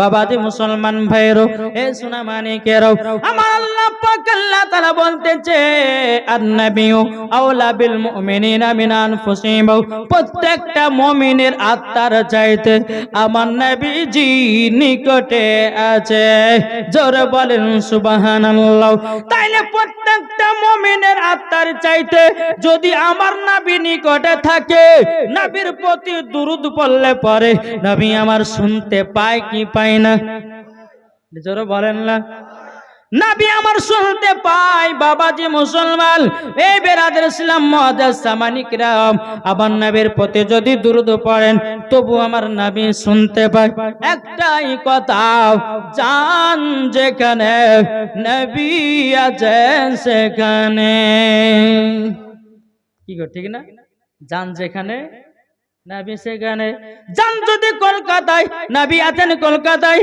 বাবাজি মুসলমান ভাইরো এ সোনা মানিকেরও। আমার আল্লাহ পাক আল্লাহ তাআলা বলতেছে আন্নাবিয়ু আওলা বিল মুমিনিনা মিন আনফুসিহিম। প্রত্যেকটা মুমিনের আত্মার চাইতে আমার নবীজি নিকটে আছে। জোরে বলেন, সুবহানাল্লাহ। তাইলে প্রত্যেকটা মুমিনের আত্মার চাইতে যদি আমার নবী নিকটে থাকে, নবীর প্রতি দুরুদ পড়লে পরে নবী আমার শুনতে পায় কি পায় না। জোরে বলেন না। নাবি আমার শুনতে পাই বাবাজি মুসলমান। এই বেরাদের ইসলাম মহাদাস সামানিক রাম। আমার নবীর প্রতি যদি দুরুদ পড়েন, তবু আমার নবী শুনতে পাই একটাই কথা জান যেখানে, নবী আছেন সেখানে। কি ঠিক না? জান যেখানে নাবি কলকাতায় নাবি কলকাতায়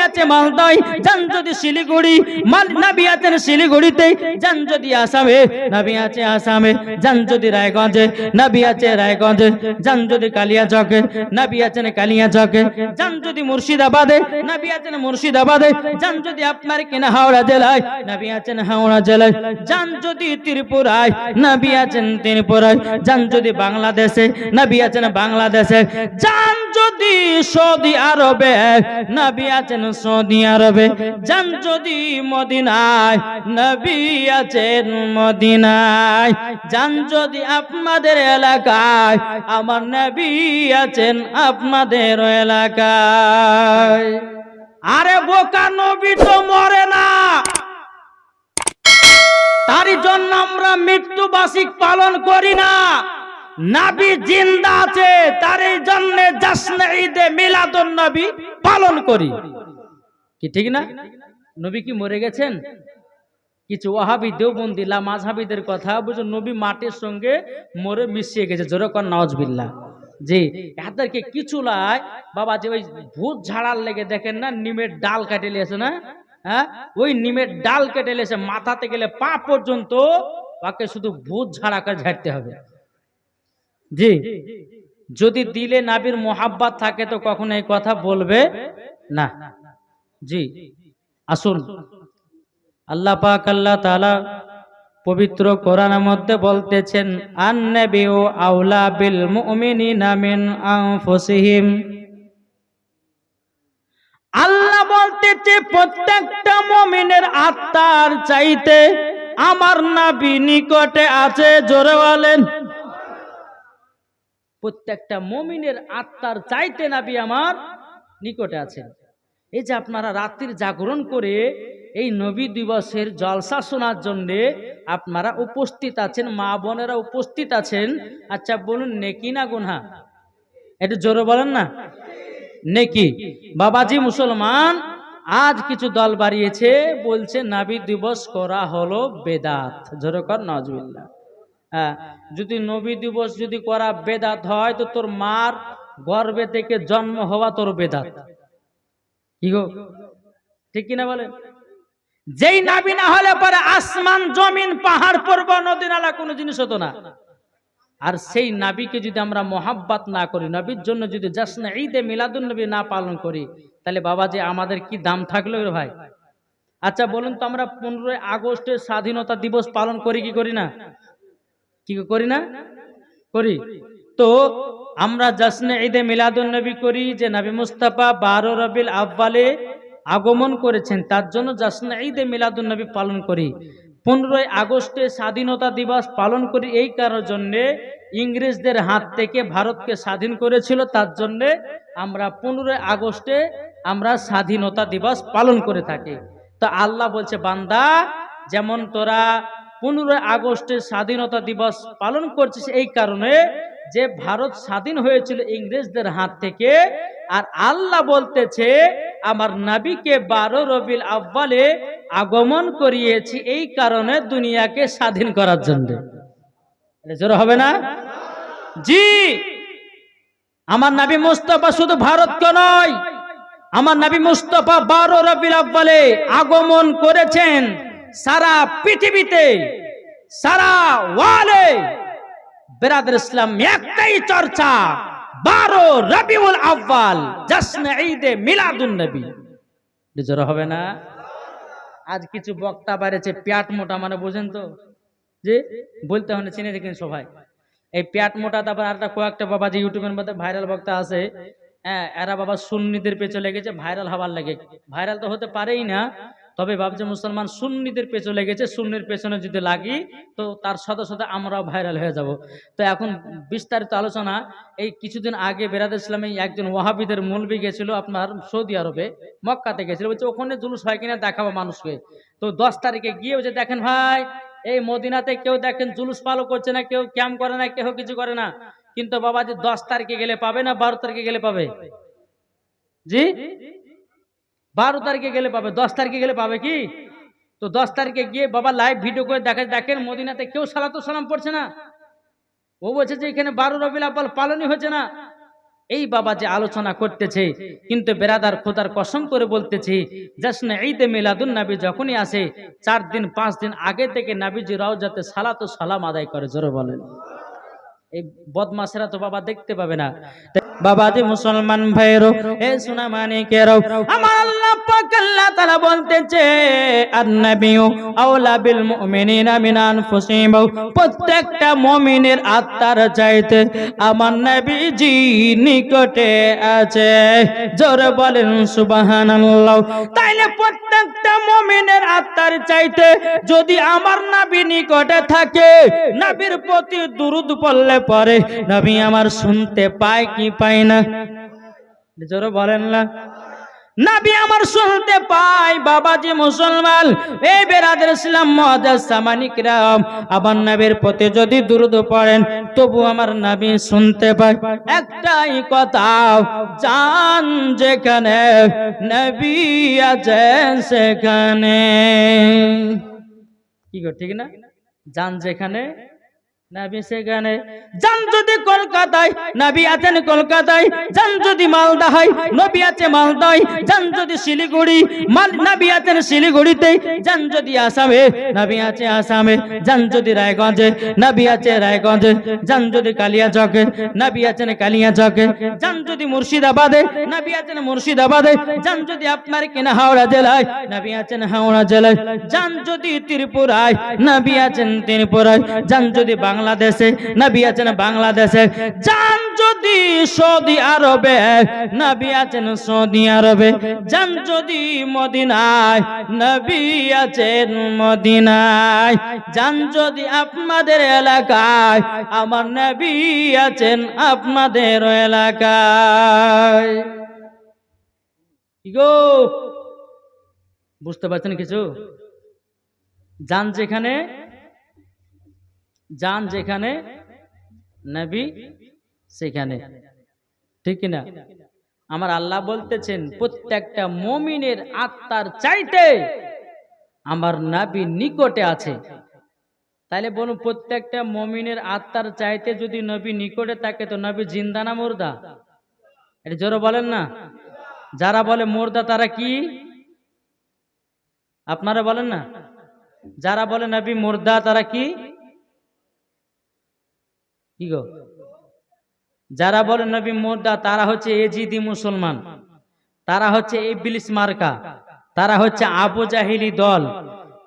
আছে মালদায় যান যদি শিলিগুড়ি মাল নাবি আছেন শিলিগুড়িতে যান আসামে যান যদি মুর্শিদাবাদে নাবি আছেন মুর্শিদাবাদে যান যদি আপনার কিনা হাওড়া জেলায় নাবি আছেন হাওড়া জেলায় যান যদি ত্রিপুরায় নাবি আছেন ত্রিপুরায় যান যদি বাংলাদেশে, নবী আছেন বাংলাদেশে। যান যদি সৌদি আরবে, নবী আছেন সৌদি আরবে। যান যদি মদিনায়, নবী আছেন মদিনায়। যান যদি আপনাদের এলাকায়, আমার নবী আছেন আপনাদের এলাকায়। আরে বোকা নবী তো মরে না। তারই জন্য আমরা মৃত্যু বার্ষিক পালন করি না। নাবি জিন্দা আছে এই জন্য ঈদে মিলাদুন নবী পালন করি। কি ঠিক না? নবী কি মরে গেছেন? কিছু ওহাবি দেওবন্দি, লা মাঝহাবিদের কথা বুঝো, নবী মাটির সঙ্গে মরে মিশিয়ে গেছে। জোরকর নওয়াজবিল্লাহ জি এদেরকে কিছু লাই, বাবা যে ওই ভূত ঝাড়ার লেগে দেখেন না, নিমের ডাল কাটে লিয়েছে না? হ্যাঁ? ওই নিমের ডাল কেটে লিয়েছে মাথাতে গেলে পা পর্যন্ত ওকে শুধু ভূত ঝাড়া করে ঝাড়তে হবে। জি, যদি দিলে নাবির মোহাব্বাত থাকে তো কখনো এই কথা বলবে না। জি, আসুন। আল্লাহ পাক আল্লাহ তাআলা পবিত্র কোরআনের মধ্যে বলতেছেন আন্নাবিউ আউলা বিল মুমিনিনা মিন আনফুসিহিম। আল্লাহ বলতেছে, প্রত্যেকটা মুমিনের আত্মার চাইতে আমার নাবি নিকটে আছে, জোরে বলেন। প্রত্যেকটা মমিনের আত্মার চাইতে নাবি আমার নিকটে আছেন। এই যে আপনারা রাত্রির জাগরণ করে এই নবী দিবসের জলসা শোনার জন্য আপনারা উপস্থিত আছেন, মা বোনেরা উপস্থিত আছেন। আচ্ছা বলুন, নেকি না গুনহা? একটু জোরে বলেন না। নেকি? বাবাজি মুসলমান, আজ কিছু দল বাড়িয়েছে, বলছে, নাবি দিবস করা হলো বেদাত। জোরে কর নজবিল্লা হ্যাঁ যদি নবী দিবস যদি করা বেদাত হয়, তো তোর মার গর্বে থেকে জন্ম হওয়া তোর বেদাত। ঠিক কিনা বলে যেই নাবি না হলে পরে আসমান, জমিন, পাহাড়, পর্বত, নদী, নালা কোনো জিনিস হতো না। আর সেই নাবিকে যদি আমরা মোহাব্বাত না করি, নবীর জন্য যদি জাসনা ঈদে মিলাদুন নবী না পালন করি, তাহলে বাবা যে আমাদের কি দাম থাকল ভাই? আচ্ছা বলুন তো আমরা পনেরোই আগস্টের স্বাধীনতা দিবস পালন করি কি করি না? কি করি না? করি। তো আমরা জাসনে ঈদে মিলাদুন নবী করি যে নবী মুস্তাফা বারো রবিল আব্বালে আগমন করেছেন, তার জন্য জাসনে ঈদে মিলাদুন নবী পালন করি। পনেরোই আগস্টে স্বাধীনতা দিবস পালন করি, এই কারণের জন্যে ইংরেজদের হাত থেকে ভারতকে স্বাধীন করেছিল, তার জন্যে আমরা পনেরোই আগস্টে আমরা স্বাধীনতা দিবস পালন করে থাকি। তো আল্লাহ বলছে, বান্দা, যেমন তোরা পনেরোই আগস্টে স্বাধীনতা দিবস পালন করছিস এই কারণে যে ভারত স্বাধীন হয়েছিল ইংরেজদের হাত থেকে, আর আল্লাহ বলতেছে, আমার নাবিকে বারো রবিল আব্বালে আগমন করিয়েছি এই কারণে দুনিয়াকে স্বাধীন করার জন্য। জোর হবে না? জি! আমার নাবি মুস্তফা শুধু ভারতকে নয়, আমার নাবি মুস্তফা বারো রবিল আব্বালে আগমন করেছেন। সারা পৃথিবীতে, সারা ওয়ালে বেরাদের ইসলাম একটাই চর্চা, বারো রবিউল আব্বাল ঈদে মিলাদুন নবী। জোর হবে না? আজ কিছু বক্তা বাড়েছে প্যাট মোটা মানে বোঝেন তো? যে বলতে হয় চিনে দেখেন সবাই। এই প্যাট মোটা, তারপর আর একটা কয়েকটা বাবা যে ইউটিউবের মধ্যে ভাইরাল বক্তা আছে। হ্যাঁ এরা বাবা সুন্নিদের পেছনে লেগেছে, ভাইরাল হবার লাগে। ভাইরাল তো হতে পারেই না তবে ভাবছে মুসলমান সুন্নিদের পেছনে লেগেছে, সুন্নির পেছনে যদি লাগি, তো তার সাথে সাথে আমরাও ভাইরাল হয়ে যাব। তো এখন বিস্তারিত আলোচনা, এই কিছুদিন আগে বেরাদ ইসলামে একজন ওয়াহাবিদের মৌলবি গেছিল আপনার সৌদি আরবে, মক্কাতে গেছিল, বলছে, ওখানে জুলুস হয় কিনা দেখাবো মানুষকে। তো দশ তারিখে গিয়ে যে দেখেন ভাই, এই মদিনাতে কেউ দেখেন জুলুস পালও করছে না, কেউ ক্যাম্প করে না, কেউ কিছু করে না। কিন্তু বাবা যে দশ তারিখে গেলে পাবে না, বারো তারিখে গেলে পাবে? জি? বারো তারিখে গেলে পাবে, দশ তারিখে গেলে পাবে কি? তো দশ তারিখে গিয়ে বাবা লাইভ ভিডিও করে দেখে, দেখেন মদিনাতে কেউ সালাতো সালাম পড়ছে না। ও বলছে যে এখানে বারো রবিল আব্বাল পালনই হচ্ছে না। এই বাবা যে আলোচনা করতেছে, কিন্তু বেরাদার খোদার কসম করে বলতেছি জাসনে ঈদে মিলাদুন নাবি যখনই আসে, চার দিন, পাঁচ দিন আগে থেকে নাবিজি রাও যাতে সালাতো সালাম আদায় করে। জোরে বলেন। এই বদমাসেরা তো বাবা দেখতে পাবে না। বাবাজি মুসলমান ভাইরো এ সোনা মানিকেরও আমার আল্লাহ পাক আল্লাহ তাআলা বলতেছে, আন-নাবিয়্যু আওলা বিল মুমিনিনা মিন আনফুসিহিম। প্রত্যেকটা মুমিনের আত্মার চাইতে আমার নবীজি নিকটে আছে। জোরে বলেন, সুবহানাল্লাহ। তাইলে প্রত্যেকটা মুমিনের আত্মার চাইতে যদি আমার নবী নিকটে থাকে, নবীর প্রতি দুরুদ পড়লে পরে নবী আমার শুনতে পায় কি পায় না জোরে বলেন না। নাবি আমার শুনতে পাই বাবাজি মুসলমান। এই বেরাদের ইসলাম মহাদাস সামানিক রাম আবার নবীর প্রতি যদি দুরুদ পড়েন, তবু আমার নাবি শুনতে পাই একটাই কথা জান যেখানে, নবী আছেন সেখানে। কি ঠিক না? জান যেখানে নাবি সেখানে নাবি মালদা হয় আছে মালদায় যান যদি শিলিগুড়ি মাল নাবি আছেন শিলিগুড়িতে যান যান যদি মুর্শিদাবাদে নাবি আছেন মুর্শিদাবাদে যান যদি আপনার কিনা হাওড়া জেলায় নাবি আছেন হাওড়া জেলায় যান যদি ত্রিপুরায় নাবি আছেন ত্রিপুরায় যান যদি বাংলাদেশে, নবী আছেন বাংলাদেশে। যান যদি সৌদি আরবে, নবী আছেন সৌদি আরবে। যান যদি মদিনায়, নবী আছেন মদিনায়। যান যদি আপনাদের এলাকায়, আমার নবী আছেন আপনাদের এলাকায়। গো? বুঝতে পারছেন কিছু? যান যেখানে যান যেখানে, নবী সেখানে। ঠিক না আমার আল্লাহ বলতেছেন, প্রত্যেকটা মমিনের আত্মার চাইতে আমার নাবি নিকটে আছে। তাইলে বলুন, প্রত্যেকটা মমিনের আত্মার চাইতে যদি নবী নিকটে থাকে, তো নবী জিন্দা না মুর্দা? এটা জোরে বলেন না। যারা বলে মুর্দা, তারা কি? আপনারা বলেন না। যারা বলে নবী মুর্দা, তারা কি? কি গো? যারা বলে নবী মোর্দা, তারা হচ্ছে এজিদি মুসলমান। তারা হচ্ছে ইবলিস মার্কা। তারা হচ্ছে আবু জাহিলি দল।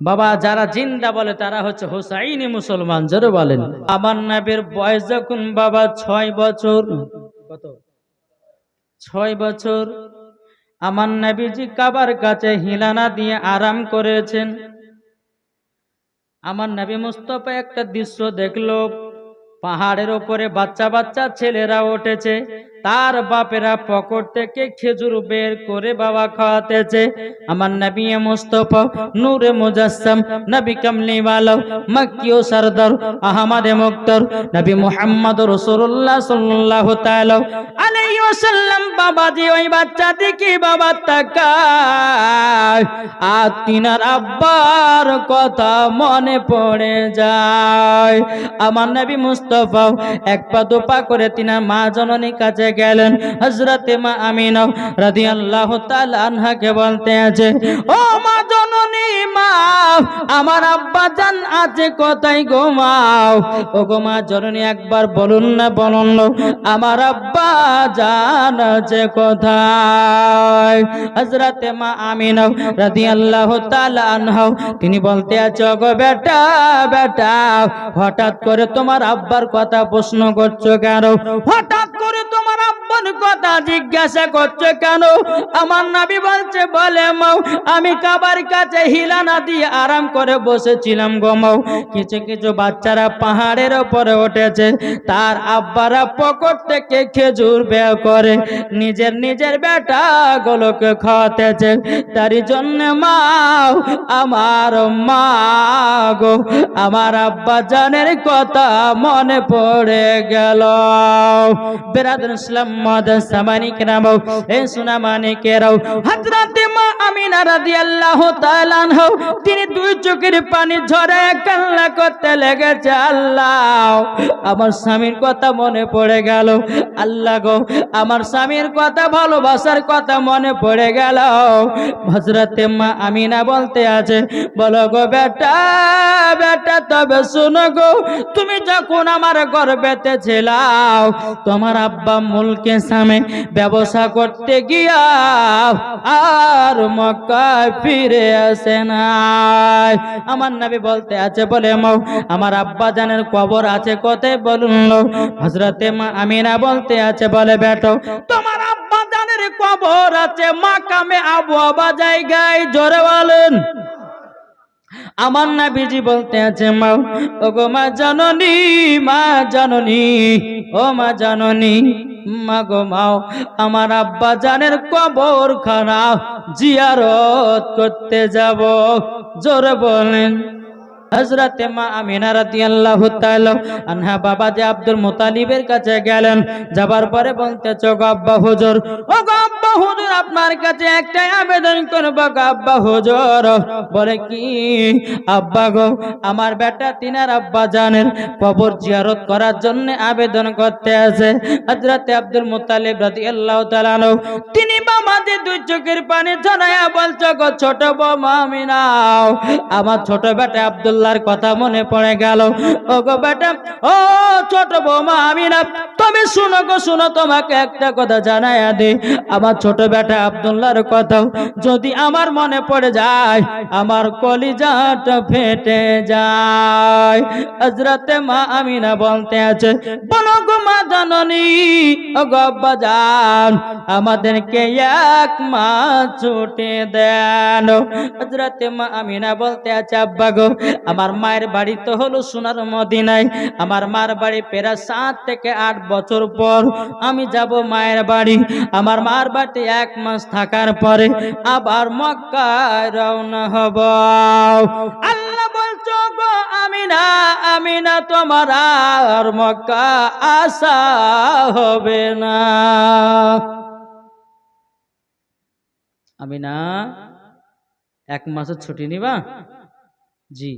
বাবা, যারা জিন্দা বলে, তারা হচ্ছে হোসাইনি মুসলমান। জোরে বলেন। আমার নবীর বয়স যখন বাবা, ছয় বছর। কত? ছয় বছর। আমার নবীজি কাবার কাছে হিলানা দিয়ে আরাম করেছেন। আমার নবী মুস্তফা একটা দৃশ্য দেখল। পাহাড়ের ওপরে বাচ্চা বাচ্চা ছেলেরা উঠেছে। তার বাপেরা পকট থেকে খেজুর বের করে বাবা খাওয়াতেছে। আমার নবী মুস্তফা নূরে মুজাসসাম, নবী কামলি ওয়ালা মক্কি ও সরদার, আহমদে মুক্তর, নবী মুহাম্মদ রাসূলুল্লাহ সাল্লাল্লাহু তাআলা আলাইহি ওয়াসাল্লাম, বাবাজি ওই বাচ্চা দেখি বাবা তাকায়। আর তিনার আব্বার কথা মনে পড়ে যায়। আমার নবী মুস্তফা এক পা করে মা জননীর কাছে গেলেন। হজরতে মা আমিনা রাদিয়াল্লাহু তাআলা আনহাকে বলতে আছে, ও মা জননী মাও আমার আব্বা জান আছে কোথায় ও গোমা জননী, একবার বলুন না, বলুন আমার আব্বা জান আছে কোথায়? হজরতে মা আমিনা রাদিয়াল্লাহু তাআলা আনহা, তিনি বলতে আছে গো বেটা বেটা, হঠাৎ করে তোমার আব্বার কথা প্রশ্ন করছ হঠাৎ করে আব্বার কথা জিজ্ঞাসা করছ কেন? আমার নাবি বলছে, বলে মাও, আমি কাবার কাছে হিলানা দিয়ে আরাম করে বসেছিলাম গো মাও। কিছু কিছু বাচ্চারা পাহাড়ের উপরে উঠেছে। তার আব্বারা পকট থেকে খেজুর বের করে নিজের নিজের বেটা গুলোকে খাওয়াতেছে। তারই জন্য মাও, আমার মা গো, আমার আব্বা জানের কথা মনে পড়ে গেল। বেরাদুল ইসলাম মাদান সামানিক নাম এ সোনা মানিকেরাও হযরতে মা তিনি দুই চোখের পানি কান্না করতে লেগেছে। আল্লাহ, আমার স্বামীর কথা মনে পড়ে গেল। আল্লাহ গো, আমার স্বামীর কথা, ভালোবাসার কথা মনে পড়ে গেল। হজরতে মা বলতে আছে, বলো গো বেটা বেটা, তবে শোনো গো, তুমি যখন আমার গর্বেতে ছিলাও তোমার আব্বা মুলকে সামে ব্যবসা করতে গিয়া আর মক্কায় ফিরে আসে নাই। আমার নবী বলতে আছে, বলে মাও আমার আব্বা জানের কবর আছে কতে বলুন হজরতে মা আমিনা বলতে আছে, বলে বেটো, তোমার আব্বা জানের কবর আছে মাকামে আবু আবা জায়গায়, জোরে বলেন। আমার না বিজি বলতে আছে, মা ও গো মা জননী মা জননী, ও মা জননী, মা গো মাও আমার আব্বা জানের কবর খানা জিয়ারত করতে যাব। জোরে বলেন। হজরতে মা আমিনা রাদিয়াল্লাহু তাআলা আনহা বাবা যে আব্দুল মুতালিবের কাছে গেলেন। যাবার পরে বলতে চোখ হুজুর, ও গো হুজুর, আপনার কাছে একটাই আবেদন করব, গো আব্বা হুজুর। বলে, কি? আব্বা গো, আমার বেটা তিনার আব্বা জানের কবর জিয়ারত করার জন্য আবেদন করতে আছে। হজরতে আব্দুল মুতালিব তাআলা আনহু, তিনি বাবা যে দুই চোখের পানি ঝরায়া বলছো, গো ছোট বৌমা আমিনাও আমার ছোট বেটা আব্দুল্লাহর কথা মনে পড়ে গেল। ও গো বেটা, ও ছোট বৌমা আমিনা তুমি শুনো গো, শুনো, তোমাকে একটা কথা জানাইয়া দে আমার ছোট বেটা আব্দুল্লাহর কথা, যদি আমার মনে পড়ে যায়, আমার কলিজাটা ফেটে যায়। হজরতে মা আমিনা বলতে আছে, বলো গো মা জাননী ও গো আব্বা জান, আমাদেরকে এক মাস ছুটি দেন। হজরতে মা আমিনা বলতে আছে, আব্বা গো, আমার মায়ের বাড়ি তো হলো সোনার মদিনায়, আমার মার বাড়ি প্রায় সাত থেকে আট বছর পর আমি যাব মায়ের বাড়ি। আমার মার বাড়িতে এক মাস থাকার পরে আবার মক্কায় রওনা হব। আল্লাহ বলছো গো আমিনা আমিনা তোমার আর মক্কা আসা হবে না। আমিনা, এক মাসের ছুটি নিবা? জি।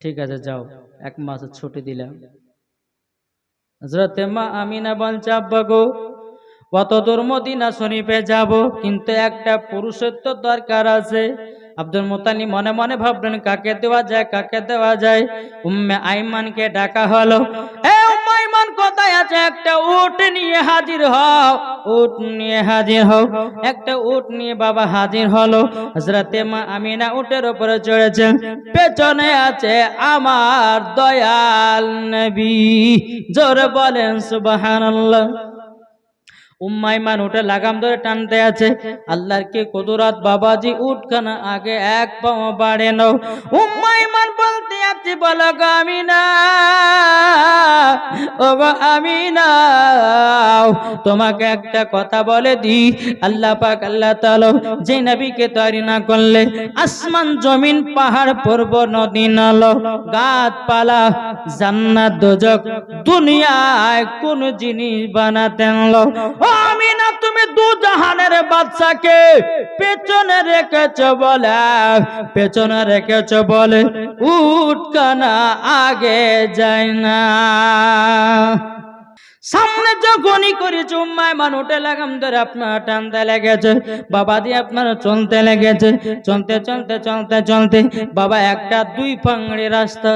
ঠিক আছে, যাও। এক মাসের ছুটি দিলাম। হজরতে মা আমিনা বলছে আব্বা গো দূর মদিনা শরীফে যাব, কিন্তু একটা পুরুষের তো দরকার আছে। আব্দুল মোতালি মনে মনে ভাবলেন, কাকে দেওয়া যায়, কাকে দেওয়া যায়? উম্মে আইমানকে ডাকা হলো। এ উম্মে আছে একটা উট নিয়ে হাজির হও। উট নিয়ে হাজির হও। একটা উট নিয়ে বাবা হাজির হলো। হজরতে মা আমিনা উটের উপরে চড়েছেন পেছনে আছে আমার দয়াল নবী। জোরে বলেন সুবহানাল্লাহ। উম্মাইমান উঠে লাগাম ধরে টানতে আছে। আল্লাহর কে কদরাত বাবাজি, উঠখানা আগে এক পাও বাড়ে নাও উম্মাইমান বলতে আছে, বলো গো আমি না ও আমি না তোমাকে একটা কথা বলে দি আল্লাহ পাক, আল্লাহ তাআলা যে নবীকে তৈরি না করলে আসমান, জমিন, পাহাড় পর্ব নদী, নাল, গাছপালা, জান্নাত, দোজক দুনিয়ায় কোন জিনিস বানাতেন লো ও আমি না তুমি দু জাহানের বাচ্চাকে পেছনে রেখেছ বলে। পেছনে রেখেছ বলে উঠকানা আগে যায় না। সামনে যখনই করেছে উম্মায় মান উঠে লাগাম ধরে আপনার টানতে লেগেছে। বাবা দিয়ে আপনার চলতে লেগেছে। চলতে চলতে চলতে চলতে বাবা একটা দুই ফাংড়ি রাস্তা।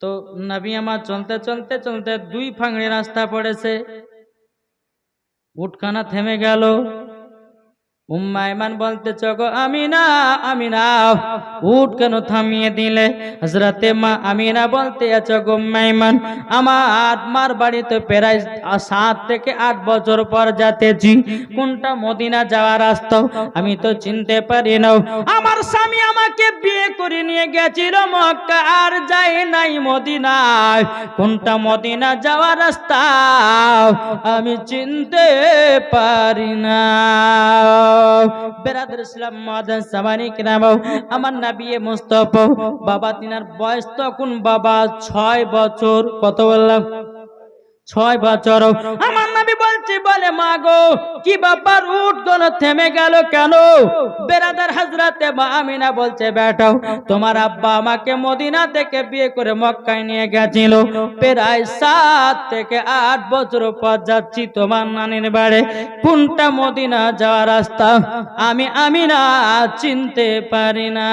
তো নবী আমার চলতে চলতে চলতে দুই ফাংড়ি রাস্তা পড়েছে। উঠখানা থেমে গেল। উম্মাইমান বলতে চগো আমিনা আমিনা উঠ কেন থামিয়ে দিলে? হজরতে মা আমিনা বলতে আছো গুম্মাইমান আমার মার বাড়িতে প্রায় সাত থেকে আট বছর পর যাতেছি, কোনটা মদিনা যাওয়ার রাস্তা? আমি তো চিনতে পারি না। আমার স্বামী আমাকে বিয়ে করে নিয়ে গেছিল মক্কা, আর যাই নাই মদিনায়। কোনটা মদিনা যাওয়ার রাস্তা? আমি চিনতে পারি না। আমার বাবা তিনার বয়স তখন বাবা ছয় বছর কত বললাম? ছয় বছর আমার নবী বলছি, বলে, মা গো, কি ব্যাপার? উঠ কোন থেমে গেল কেন? বেরাদার হাজরাতে মা আমিনা বলছে বেটাও তোমার আব্বা আমাকে মদিনা থেকে বিয়ে করে মক্কায় নিয়ে গেছিল। প্রায় সাত থেকে আট বছর পর যাচ্ছি তোমার নানির বাড়ি। কোনটা মদিনা যাওয়ার রাস্তা? আমি আমিনা চিনতে পারি না।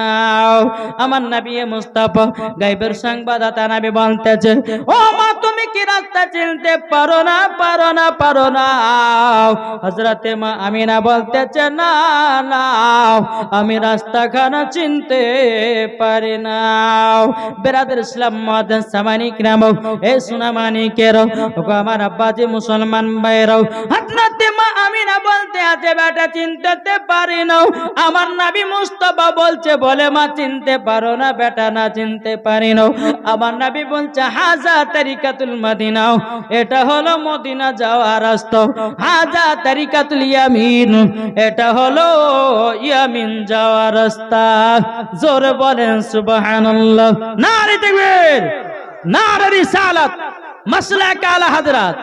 আমার নবী মুস্তাফা গাইবের সংবাদদাতা নবী বলতেছে, ও মা, তুমি কি রাস্তা চিনতে পারো না পারো না পারো না। হজরতে মা আমিনা বলতেছে, না না, আমি রাস্তা খানা চিনতে পারি না। বেরাদের ইসলাম মহাদান সামানিক নাম, এ সুনামানিকের আমার আব্বাজি মুসলমান ভাইরাও হজরতে মা আমিনা বলতে আছে, বেটা চিনতে পারি না। আমার নাবি মুস্তফা বলছে, বলে মা, চিনতে পারো না, বেটা, না, চিনতে পারি না। আমার নাবি বলছে, হাজা তারিকাতুল মদিনাও এটা হলো মদিনা যাওয়ার রাস্তা। হাজা তারিকাতুল ইয়ামিন। এটা হলো ইয়ামিন যাওয়ার রাস্তা। জোরে বলেন সুবহানাল্লাহ। নারে দেখবেন, নারে রিসালাত মাসলা কালা হাজরাত।